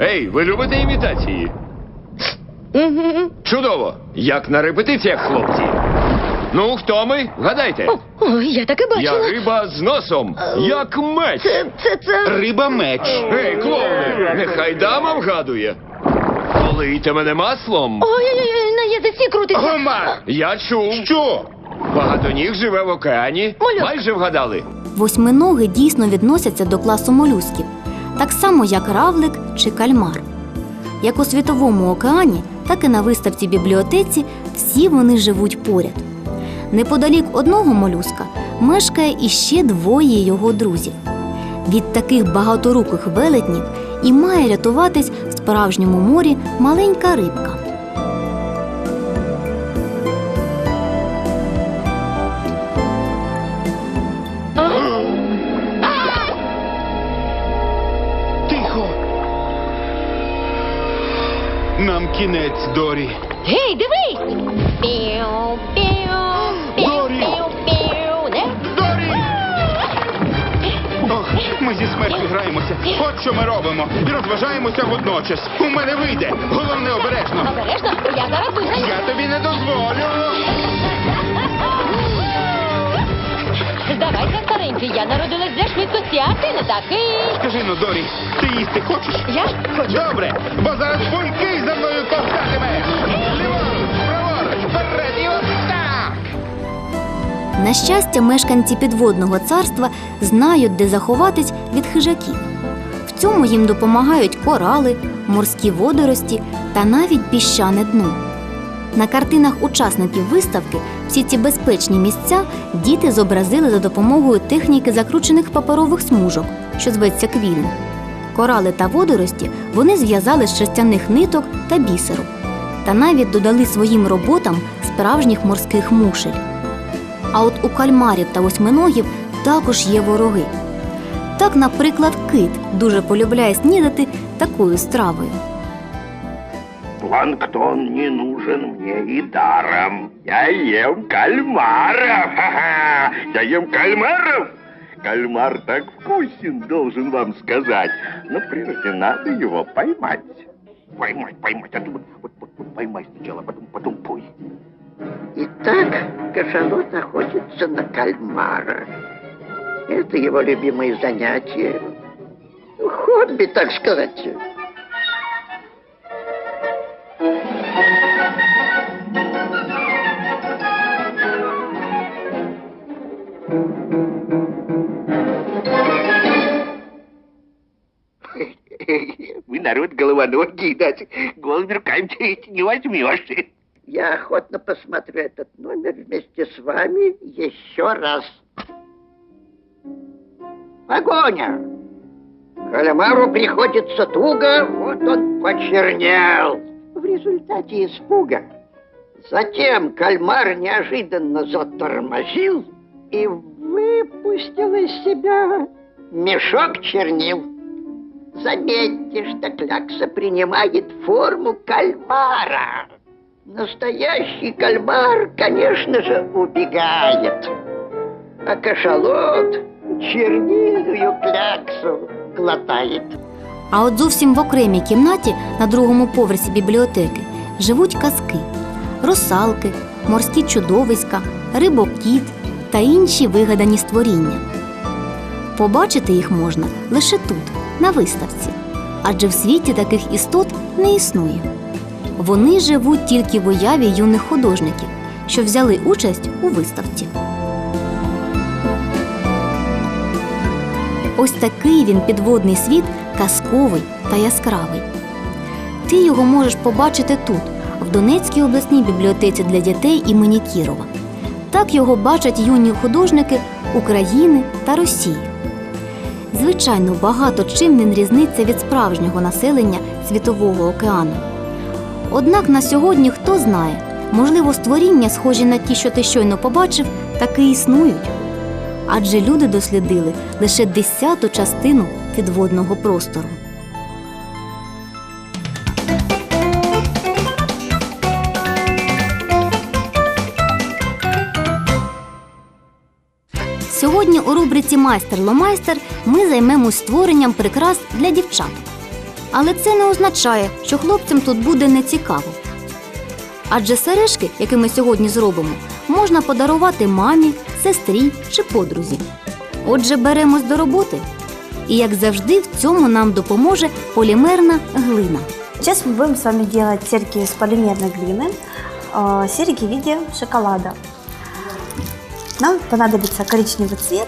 Ей, ви любите імітації? Угу. Чудово! Як на репетиціях, хлопці. Ну, хто ми? Вгадайте. О, ой, я таке Я бачила. риба з носом, як меч. Це, це, це... Риба меч. Ей, клоуни, нехай дама вгадує. Полийте мене маслом. Ой-ой-ой, на язиці крутиться. Гомар! Я чув. Що? Багатоніг живе в океані. Молюск. Майже вгадали. Восьминоги дійсно відносяться до класу молюсків, так само як равлик чи кальмар. Як у світовому океані, так і на виставці бібліотеці всі вони живуть поряд. Неподалік одного молюска мешкає іще двоє його друзів. Від таких багаторуких велетнів і має рятуватись в справжньому морі маленька рибка. Нам кінець, Дорі. Гей, дивись! Піу, піу, піу, Дорі! піу, піу, не? Дорі! Ох, ми зі смертю граємося. От що ми робимо. І розважаємося водночас. У мене вийде. Головне обережно. Обережно, я зараз виграю. Я тобі не дозволю. Здавайся, старенький, я народилась для швидкості, а ти не такий. Скажи ну, Дорі, ти їсти хочеш? Я хочу. Добре, бо зараз бунький за мною ковтатиме. Ліворуч, праворуч, вперед і от так. На щастя, мешканці підводного царства знають, де заховатись від хижаків. В цьому їм допомагають корали, морські водорості та навіть піщане дно. На картинах учасників виставки всі ці безпечні місця діти зобразили за допомогою техніки закручених паперових смужок, що зветься квілінг. Корали та водорості вони зв'язали з шерстяних ниток та бісеру, та навіть додали своїм роботам справжніх морських мушель. А от у кальмарів та восьминогів також є вороги. Так, наприклад, кит дуже полюбляє снідати такою стравою. Планктон не нужен мне и даром. Я ем кальмаров. Ха-ха. Я ем кальмаров. Кальмар так вкусен, должен вам сказать. Но прежде надо его поймать. Поймать, поймать. А ты вот, вот, вот, вот поймай сначала, потом, потом пой. Итак, кашалот охотится на кальмара. Это его любимое занятие. Хобби, так сказать. Народ головоногий, да, голыми руками не возьмешь. Я охотно посмотрю этот номер вместе с вами еще раз. Погоня! Кальмару приходится туго, вот он почернел. В результате испуга. Затем кальмар неожиданно затормозил и выпустил из себя мешок чернил. Заметьте, что клякса принимает форму кальмара. Настоящий кальмар, конечно же, убегает. А кашалот чернильную кляксу глотает. А от зовсім в окремій кімнаті на другому поверсі бібліотеки живуть казки, русалки, морські чудовиська, рибокіт та інші вигадані створіння. Побачити їх можна лише тут, на виставці, адже в світі таких істот не існує. Вони живуть тільки в уяві юних художників, що взяли участь у виставці. Ось такий він підводний світ казковий та яскравий. Ти його можеш побачити тут, в Донецькій обласній бібліотеці для дітей імені Кірова. Так його бачать юні художники України та Росії. Звичайно, багато чим він різниться від справжнього населення Світового океану. Однак на сьогодні хто знає, можливо, створіння, схожі на ті, що ти щойно побачив, таки існують. Адже люди дослідили лише десяту частину підводного простору. Сьогодні у рубриці Майстер ломайстер ми займемось створенням прикрас для дівчат. Але це не означає, що хлопцям тут буде нецікаво. Адже сережки, які ми сьогодні зробимо, можна подарувати мамі, сестрі чи подрузі. Отже, беремось до роботи. І як завжди, в цьому нам допоможе полімерна глина. Сейчас мы будем с вами делать серьги из полимерной глины, э, серьги в виде шоколада. Нам понадобится коричневый цвет.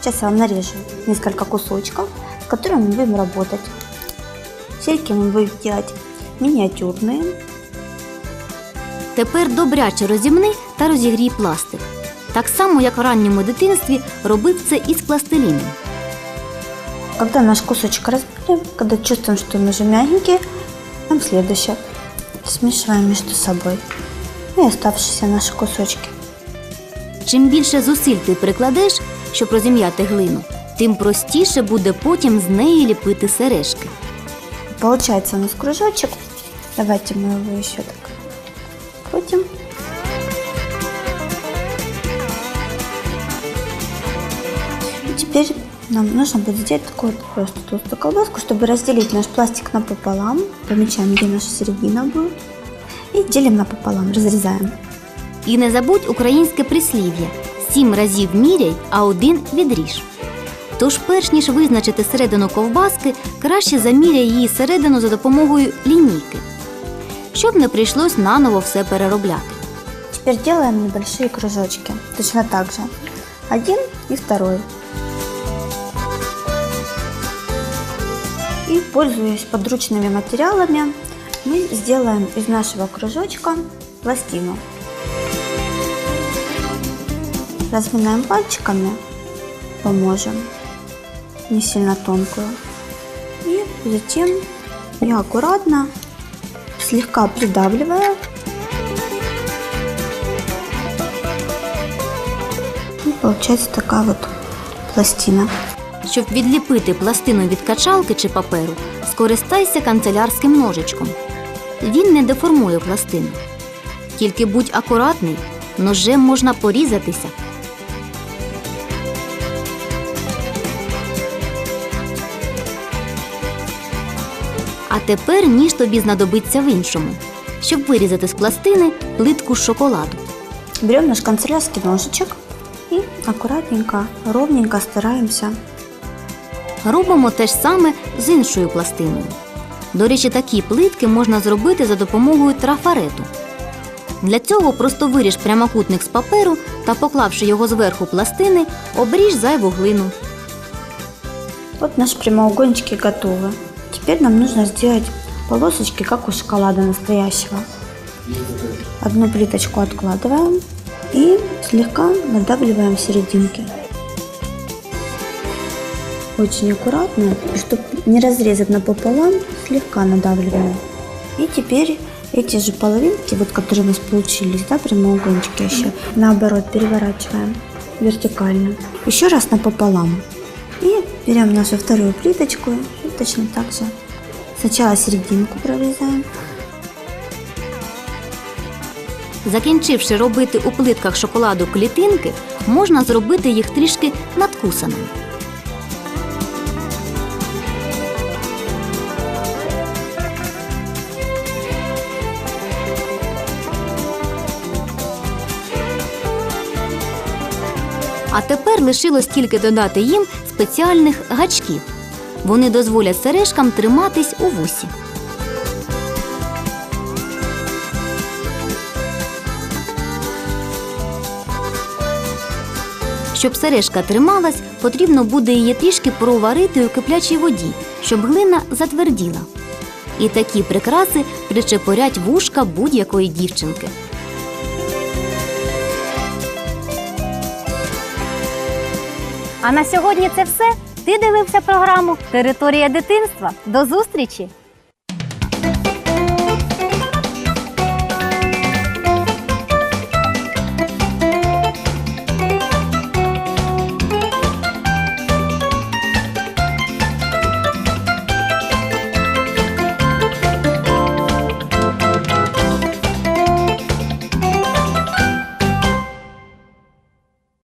Сейчас я вам нарежу несколько кусочков, с которыми мы будем работать. Серьги мы будем делать миниатюрные. Тепер добряче розімни та розігрій пластик. Так само, як в ранньому дитинстві робив це із пластиліном. Когда наш кусочек разбили, когда чувствуем, что он уже мягенький, нам следующее. Смешиваем между собой. И оставшиеся наши кусочки. Чим більше зусиль ти прикладеш, щоб розім'яти глину, тим простіше буде потім з неї ліпити сережки. Получается у нас кружочек. Давайте мы его еще так крутим. И теперь нам нужно будет сделать такую вот просто толстую колбаску, чтобы разделить наш пластик напополам. Помечаем, где наша середина будет. И делим напополам, разрезаем. І не забудь українське прислів'я: сім разів міряй, а один відріж. Тож, перш ніж визначити середину ковбаски, краще заміряй її середину за допомогою лінійки, щоб не прийшлось наново все переробляти. Теперь делаем небольшие кружочки. Точно так же. Один и второй. И, пользуясь подручными материалами, мы сделаем из нашего кружочка пластину. Разминаем пальчиками, поможем, не сильно тонкую. И затем я аккуратно, слегка придавливая, И получается такая вот пластина. Щоб відліпити пластину від качалки чи паперу, скористайся канцелярським ножичком. Він не деформує пластину. Тільки будь акуратний, ножем можна порізатися. А тепер ніж тобі знадобиться в іншому, щоб вирізати з пластини плитку шоколаду. Берем наш канцелярский ножичек и аккуратненько, ровненько стараемся. Робимо те ж саме з іншою пластиною. До речі, такі плитки можна зробити за допомогою трафарету. Для цього просто виріж прямокутник з паперу та, поклавши його зверху пластини, обріж зайву глину. Вот наши прямоугольнички готовы. Теперь нам нужно сделать полосочки, как у шоколада настоящего. Одну плиточку откладываем и слегка надавливаем серединки. Очень аккуратно, чтобы не разрезать напополам, слегка надавливаем. И теперь эти же половинки, вот которые у нас получились, да, прямоугольнички еще, наоборот переворачиваем вертикально. Еще раз напополам. И берем нашу вторую плиточку точно так же. Сначала серединку прорезаем. Закінчивши робити у плитках шоколаду клітинки, можна зробити їх трішки надкусаними. А тепер лишилось тільки додати їм спеціальних гачків. Вони дозволять сережкам триматись у вусі. Щоб сережка трималась, потрібно буде її трішки проварити у киплячій воді, щоб глина затверділа. І такі прикраси причепорять вушка будь-якої дівчинки. А на сьогодні це все. Ти дивився програму Територія дитинства. До зустрічі!